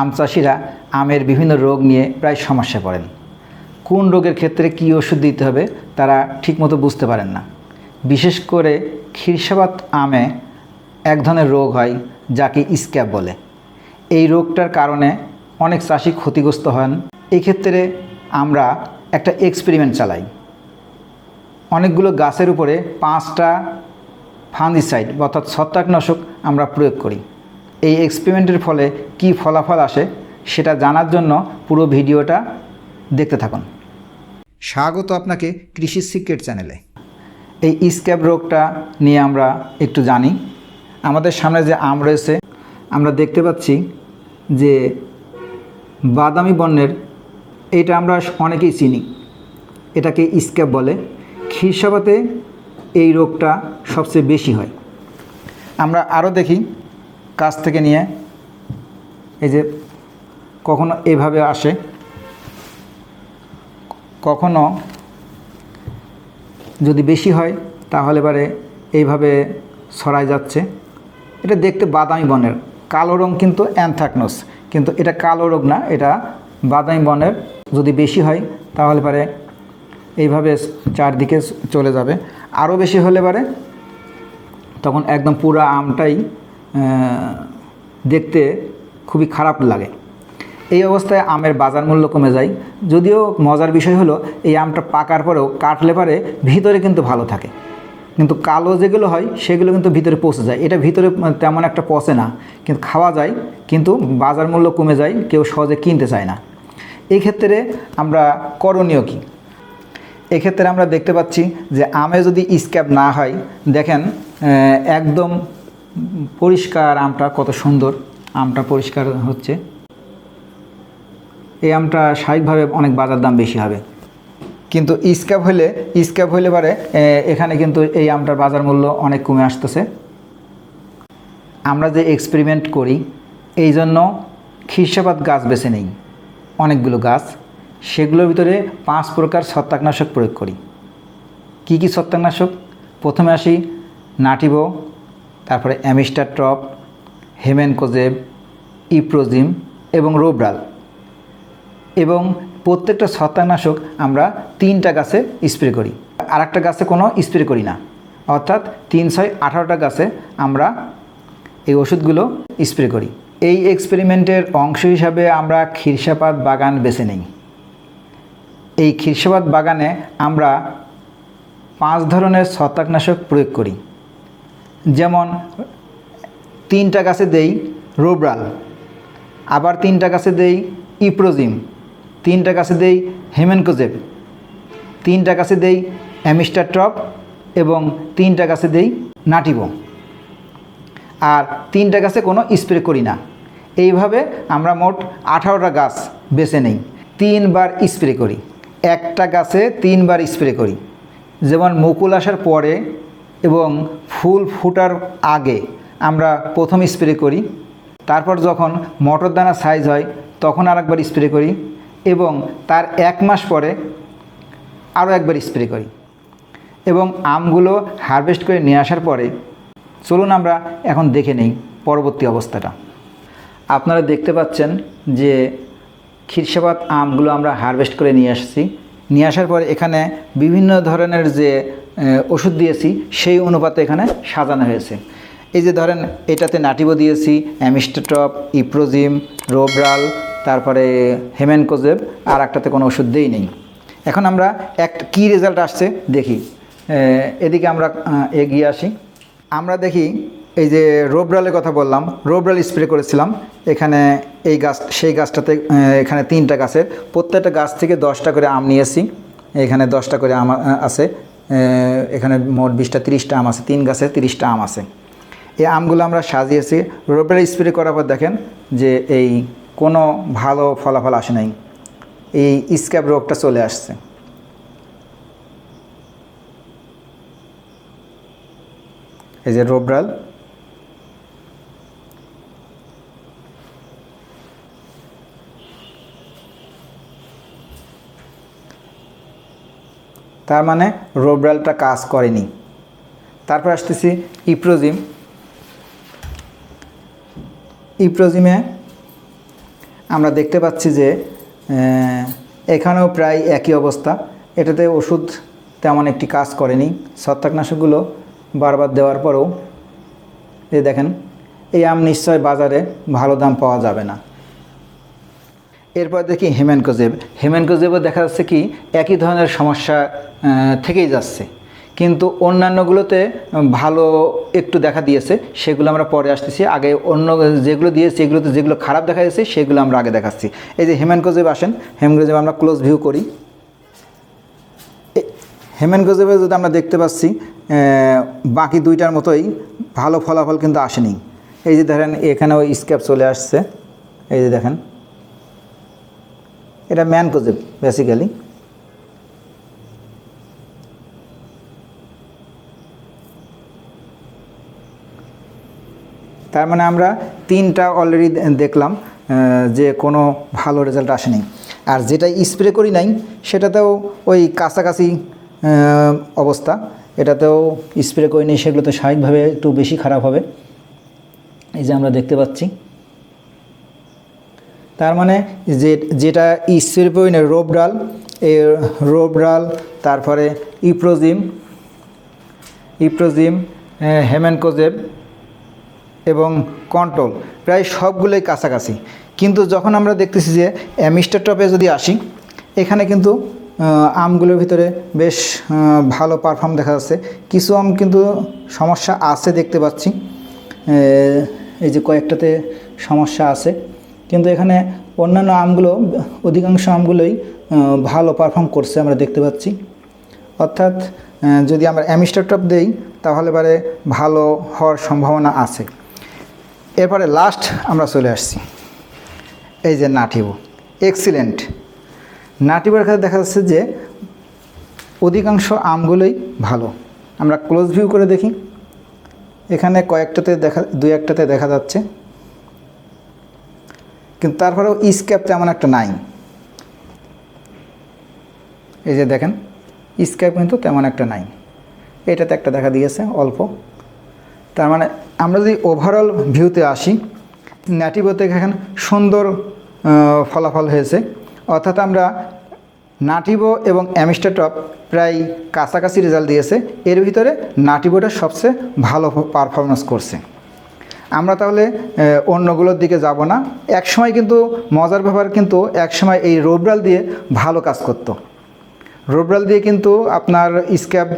আম চাষিরা আমের বিভিন্ন রোগ নিয়ে প্রায় সমস্যা পড়েন। কোন রোগের ক্ষেত্রে কী ওষুধ দিতে হবে তারা ঠিকমতো বুঝতে পারেন না। বিশেষ করে খিরসাবাত আমে এক ধরনের রোগ হয় যাকে স্ক্যাব বলে। এই রোগটার কারণে অনেক চাষি ক্ষতিগ্রস্ত হন। এই ক্ষেত্রে আমরা একটা এক্সপেরিমেন্ট চালাই। অনেকগুলো গাছের উপরে পাঁচটা ফাঙ্গিসাইড অর্থাৎ ছত্রাকনাশক আমরা প্রয়োগ করি। এই এক্সপেরিমেন্টের ফলে কি ফলাফল আসে সেটা জানার জন্য পুরো ভিডিওটা দেখতে থাকুন। স্বাগত আপনাকে কৃষি সিক্রেট চ্যানেলে এই স্ক্যাব রোগটা নিয়ে আমরা একটু জানি। আমাদের সামনে যে আম রয়েছে, আমরা দেখতে পাচ্ছি যে বাদামি বর্ণের, এটা আমরা অনেকেই চিনি। এটাকে স্ক্যাব বলে। খিরসাবাতে এই রোগটা সবচেয়ে বেশি হয়। আমরা আরও দেখি। কাছ থেকে নিয়ে এই যে কখনো এভাবে আসে, কখনো যদি বেশি হয় তাহলে এবারে এইভাবে ছড়ায় যাচ্ছে। এটা দেখতে বাদামি বনের কালো রং কিন্তু অ্যানথ্রাকনোস কিন্তু এটা কালো রোগ না, এটা বাদামি বনের যদি বেশি হয় তাহলে পারে এইভাবে চারদিকে চলে যাবে। আরও বেশি হলে পারে তখন একদম পুরো আমটাই দেখতে খুবই খারাপ লাগে। এই অবস্থায় আমের বাজার মূল্য কমে যায়। যদিও মজার বিষয় হলো, এই আমটা পাকার পরেও কাটলে পারে ভিতরে কিন্তু ভালো থাকে। কিন্তু কালো যেগুলো হয়, সেগুলো কিন্তু ভিতরে পচে যায়। এটা ভিতরে তেমন একটা পচে না। কিন্তু খাওয়া যায়, কিন্তু বাজার মূল্য কমে যায়, কেউ সহজে কিনতে চায় না। এই ক্ষেত্রে আমরা করণীয় কী? এক্ষেত্রে আমরা দেখতে পাচ্ছি যে, আমে যদি স্ক্যাপ না হয়, দেখেন একদম পরিষ্কার আমটা কত সুন্দর, আমটা পরিষ্কার হচ্ছে। এই আমটা স্বাভাবিকভাবে অনেক বাজার দাম বেশি হবে। কিন্তু স্ক্যাব হলে স্ক্যাব হলে পারে এখানে কিন্তু এই আমটার বাজার মূল্য অনেক কমে আসতেছে। আমরা যে এক্সপেরিমেন্ট করি, এই জন্য খিরসাপাত গাছ বেছে নেই। অনেকগুলো গাছ, সেগুলোর ভিতরে পাঁচ প্রকার ছত্রাকনাশক প্রয়োগ করি। কি কি ছত্রাকনাশক? প্রথমে আসি, নাটিবো তারপরে অ্যামিস্টার টপ হেমেনকোজেব, ইপ্রোজিম এবং রোব্রাল। এবং প্রত্যেকটা ছত্রাকনাশক আমরা তিনটা গাছে স্প্রে করি। আর একটা গাছে কোনো স্প্রে করি না। অর্থাৎ তিন, ছয়, আঠারোটা গাছে আমরা এই ওষুধগুলো স্প্রে করি। এই এক্সপেরিমেন্টের অংশ হিসাবে আমরা খিরসাপাত বাগান বেছে নিই। এই খিরসাপাত বাগানে আমরা পাঁচ ধরনের ছত্রাকনাশক প্রয়োগ করি। যেমন, তিনটা গাছে দেই রোব্রাল, আবার তিনটা গাছে দেই ইপ্রোজিম, তিনটা গাছে দেই হেমেনকোজেব, তিনটা গাছে দেই অ্যামিস্টার টপ এবং তিনটা গাছে দেই নাটিব। আর তিনটা গাছে কোনো স্প্রে করি না। এইভাবে আমরা মোট আঠারোটা গাছ বেছে নেই, তিনবার স্প্রে করি। একটা গাছে তিনবার স্প্রে করি। যেমন মুকুল আসার পরে এবং ফুল ফোটার আগে আমরা প্রথম স্প্রে করি। তারপর যখন মটর দানা সাইজ হয়, তখন আর একবার স্প্রে করি এবং তার এক মাস পরে আরও একবার স্প্রে করি এবং আমগুলো হারভেস্ট করে নিয়ে আসার পরে চলুন আমরা এখন দেখে নেই পরবর্তী অবস্থাটা। আপনারা দেখতে পাচ্ছেন যে খিরসাবাদ আমগুলো আমরা হারভেস্ট করে নিয়ে আসছি। নিয়ে আসার পরে এখানে বিভিন্ন ধরনের যে ওষুধ দিয়েছি, সেই অনুপাতে এখানে সাজানো হয়েছে। এই যে ধরেন, এটাতে নাটিবো দিয়েছি, অ্যামিস্টোটপ, ইপ্রোজিম, রোব্রাল, তারপরে হেমেনকোজেব, আর একটাতে কোনো ওষুধ দেই নেই। এখন আমরা এক, কী রেজাল্ট আসছে দেখি। এদিকে আমরা এগিয়ে আসি। আমরা দেখি, এই যে রোবরালের কথা বললাম, রোবরাল স্প্রে করেছিলাম। এখানে এই গাছ, সেই গাছটাতে এখানে তিনটা গাছের, প্রত্যেকটা গাছ থেকে দশটা করে আম নিয়েছি। এখানে দশটা করে আম আছে। এখানে মোট বিশটা, তিরিশটা আম আছে, তিন গাছে তিরিশটা আম আছে। এই আমগুলো আমরা সাজিয়েছি। রোপের স্প্রে করার পর দেখেন যে এই কোনো ভালো ফলাফল আসে নাই। এই স্ক্যাব রোগটা চলে আসছে। এই যে রোবরাল তার মানে রোবরালটা কাজ করেনি। তারপর আসতেছি ইপ্রোজিম। ইপ্রোজিমে আমরা দেখতে পাচ্ছি যে এখানেও প্রায় একই অবস্থা। এটাতে ওষুধ তেমন একটি কাজ করেনি। ছত্রাকনাশকগুলো বারবার দেওয়ার পরেও, এই দেখেন, এই আম নিশ্চয় বাজারে ভালো দাম পাওয়া যাবে না। এরপর দেখি হেমেনকোজেব। হেমেনকোজেবও দেখা যাচ্ছে কি, একই ধরনের সমস্যা থেকেই যাচ্ছে। কিন্তু অন্যান্যগুলোতে ভালো একটু দেখা দিয়েছে, সেগুলো আমরা পরে আসতেছি। আগে অন্য যেগুলো দিয়েছে, এগুলোতে যেগুলো খারাপ দেখা যাচ্ছে, সেগুলো আমরা আগে দেখাচ্ছি। এই যে হেমেনকোজেব আসেন, হেমেনকোজেব আমরা ক্লোজ ভিউ করি। হেমেন যদি আমরা দেখতে পাচ্ছি বাকি দুইটার মতোই ভালো ফলাফল কিন্তু আসেনি। এই যে দেখেন এখানেও স্ক্যাপ চলে আসছে। এই যে দেখেন এটা ম্যান কোজেব বেসিক্যালি তার মানে আমরা তিনটা অলরেডি দেখলাম যে কোনো ভালো রেজাল্ট আসেনি। আর যেটা স্প্রে করি নাই, সেটাতেও ওই কাছাকাছি অবস্থা। এটাতেও স্প্রে করি নি সেগুলো তো স্বাভাবিকভাবে একটু বেশি খারাপ হবে। এই যে আমরা দেখতে পাচ্ছি। তার মানে যে, যেটা স্প্রে করি না রোবডাল এই রোবডাল তারপরে ইপ্রোজিম ইপ্রোজিম হেমেনকোজেব এবং কন্ট্রোল, প্রায় সবগুলোই কাছাকাছি। কিন্তু যখন আমরা দেখতেছি যে অ্যামিস্টার টপে যদি আসি, এখানে কিন্তু আমগুলোর ভিতরে বেশ ভালো পারফর্ম দেখা যাচ্ছে। কিছু আম কিন্তু সমস্যা আছে দেখতে পাচ্ছি। এই যে কয়েকটাতে সমস্যা আছে। কিন্তু এখানে অন্যান্য আমগুলো, অধিকাংশ আমগুলোই ভালো পারফর্ম করছে আমরা দেখতে পাচ্ছি। অর্থাৎ যদি আমরা অ্যামিস্টার টপ দেই, তাহলে এবারে ভালো হওয়ার সম্ভাবনা আছে। এরপরে লাস্ট আমরা চলে আসছি। এই যে নাটিবো এক্সিলেন্ট নাটিবোর ক্ষেত্রে দেখা যাচ্ছে যে, অধিকাংশ আমগুলোই ভালো। আমরা ক্লোজ ভিউ করে দেখি। এখানে কয়েকটাতে দেখা, দুই একটাতে দেখা যাচ্ছে। কিন্তু তারপরেও স্ক্যাপ তেমন একটা নাই। এই যে দেখেন স্ক্যাপ কিন্তু তেমন একটা নাই। এটাতে একটা দেখা দিয়েছে, অল্প। তার মানে আমরা যদি ওভারঅল ভিউতে আসি ন্যাটিভোতে এখানে সুন্দর ফলাফল হয়েছে। অর্থাৎ আমরা নাটিভো এবং অ্যামিস্টাটপ প্রায় কাছাকাছি রেজাল্ট দিয়েছে। এর ভিতরে নাটিভোটা সবচেয়ে ভালো পারফরমেন্স করছে। আমরা তাহলে অন্যগুলোর দিকে যাব না। একসময় কিন্তু মজার ব্যাপার কিন্তু একসময় এই রোবরাল দিয়ে ভালো কাজ করতো। রোবরাল দিয়ে কিন্তু আপনার স্ক্যাব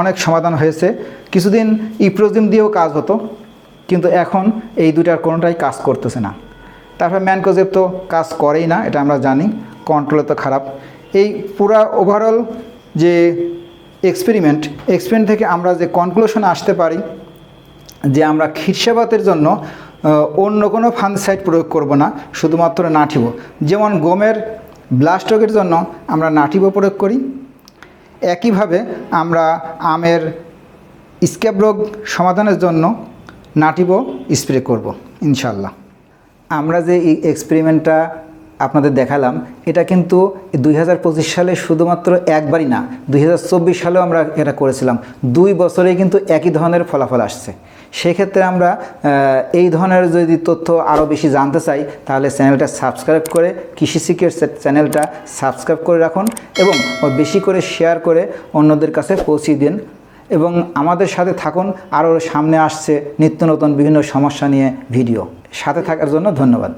অনেক সমাধান হয়েছে। কিছুদিন ইপ্রোজিম দিয়েও কাজ হতো, কিন্তু এখন এই দুটার কোনোটাই কাজ করতেছে না। তারপর ম্যানকোজেব তো কাজ করেই না, এটা আমরা জানি কন্ট্রোলে তো খারাপ। এই পুরা ওভারঅল যে এক্সপেরিমেন্ট এক্সপেরিমেন্ট থেকে আমরা যে কনক্লুশনে আসতে পারি যে আমরা খিরসাবাতের জন্য অন্য কোনো ফানসাইড প্রয়োগ করব না, শুধুমাত্র নাঠিব যেমন গমের ব্লাস্ট রোগের জন্য আমরা নাঠিব প্রয়োগ করি। একইভাবে আমরা আমের স্ক্যাব রোগ সমাধানের জন্য নাটিব স্প্রে করব ইনশাল্লাহ আমরা যে এই এক্সপেরিমেন্টটা আপনাদের দেখালাম, এটা কিন্তু দুই হাজার পঁচিশ সালে শুধুমাত্র একবারই না, দুই হাজার চব্বিশ সালেও আমরা এটা করেছিলাম। দুই বছরেই কিন্তু একই ধরনের ফলাফল আসছে। সেক্ষেত্রে আমরা এই ধরনের যদি তথ্য আরও বেশি জানতে চাই, তাহলে চ্যানেলটা সাবস্ক্রাইব করে কৃষি সিকের চ্যানেলটা সাবস্ক্রাইব করে রাখুন এবং বেশি করে শেয়ার করে অন্যদের কাছে পৌঁছিয়ে দিন। এবং আমাদের সাথে থাকুন আরও সামনে আসছে নিত্য নতুন বিভিন্ন সমস্যা নিয়ে ভিডিও। সাথে থাকার জন্য ধন্যবাদ।